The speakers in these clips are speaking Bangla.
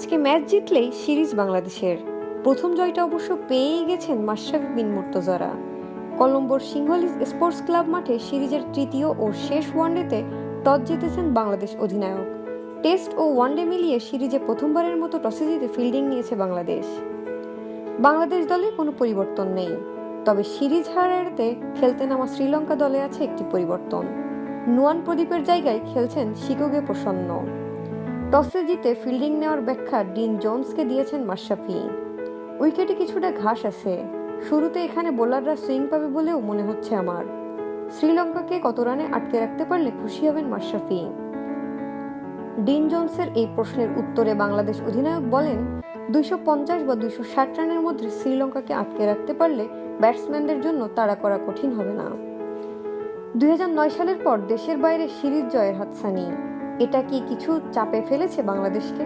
আজকে ম্যাচ জিতলেই সিরিজ বাংলাদেশের। প্রথম জয়টা অবশ্য পেয়েই গেছেন মাশরাফি বিন মুর্তজারা। কলম্বোর সিংহলিজ স্পোর্টস ক্লাব মাঠে সিরিজের তৃতীয় ও শেষ ওয়ানডেতে টস জিতেছেন বাংলাদেশ অধিনায়ক। টেস্ট ও ওয়ানডে মিলিয়ে সিরিজে প্রথমবারের মতো টসে জিতে ফিল্ডিং নিয়েছে বাংলাদেশ। বাংলাদেশ দলে কোনো পরিবর্তন নেই। তবে সিরিজ হারাতে খেলতে নামা শ্রীলঙ্কা দলে আছে একটি পরিবর্তন। নুয়ান প্রদীপের জায়গায় খেলছেন শিকোগে প্রসন্ন। টসে জিতে ফিল্ডিং নেওয়ার ব্যাখ্যা ডিন জোন্সকে দিয়েছেন মাশরাফি। উইকেটে কিছুটা ঘাস আছে। শুরুতে এখানে বোলাররা সুইং পাবে বলেও মনে হচ্ছে আমার। শ্রীলঙ্কাকে কত রানে আটকে রাখতে পারলে খুশি হবেন মাশরাফি। ডিন জোন্সের এই প্রশ্নের উত্তরে বাংলাদেশ অধিনায়ক বলেন, দুইশো পঞ্চাশ বা দুইশো ষাট রানের মধ্যে শ্রীলঙ্কাকে আটকে রাখতে পারলে ব্যাটসম্যানদের জন্য তাড়া করা কঠিন হবে না। দুই হাজার নয় সালের পর দেশের বাইরে সিরিজ জয়ের হাতছানি। এটা কি কিছু চাপে ফেলেছে বাংলাদেশকে?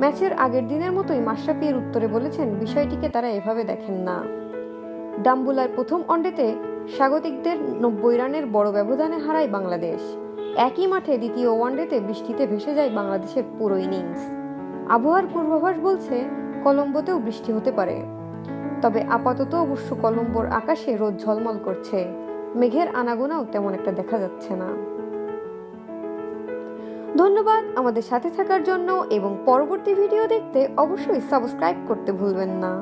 ম্যাচের আগের দিনের মতোই মাশরাফি এর উত্তরে বলেছেন, বিষয়টিকে তারা এভাবে দেখেন না। ডাম্বুলার প্রথম ওয়ানডেতে স্বাগতিকদের নব্বই রানের বড় ব্যবধানে হারায় বাংলাদেশ। একই মাঠে দ্বিতীয় ওয়ানডেতে বৃষ্টিতে ভেসে যায় বাংলাদেশের পুরো ইনিংস। আবহাওয়ার পূর্বাভাস বলছে, কলম্বোতেও বৃষ্টি হতে পারে। তবে আপাতত অবশ্য কলম্বোর আকাশে রোদ ঝলমল করছে। মেঘের আনাগোনাও তেমন একটা দেখা যাচ্ছে না। ধন্যবাদ আমাদের সাথে থাকার জন্য এবং পরবর্তী ভিডিও দেখতে অবশ্যই সাবস্ক্রাইব করতে ভুলবেন না।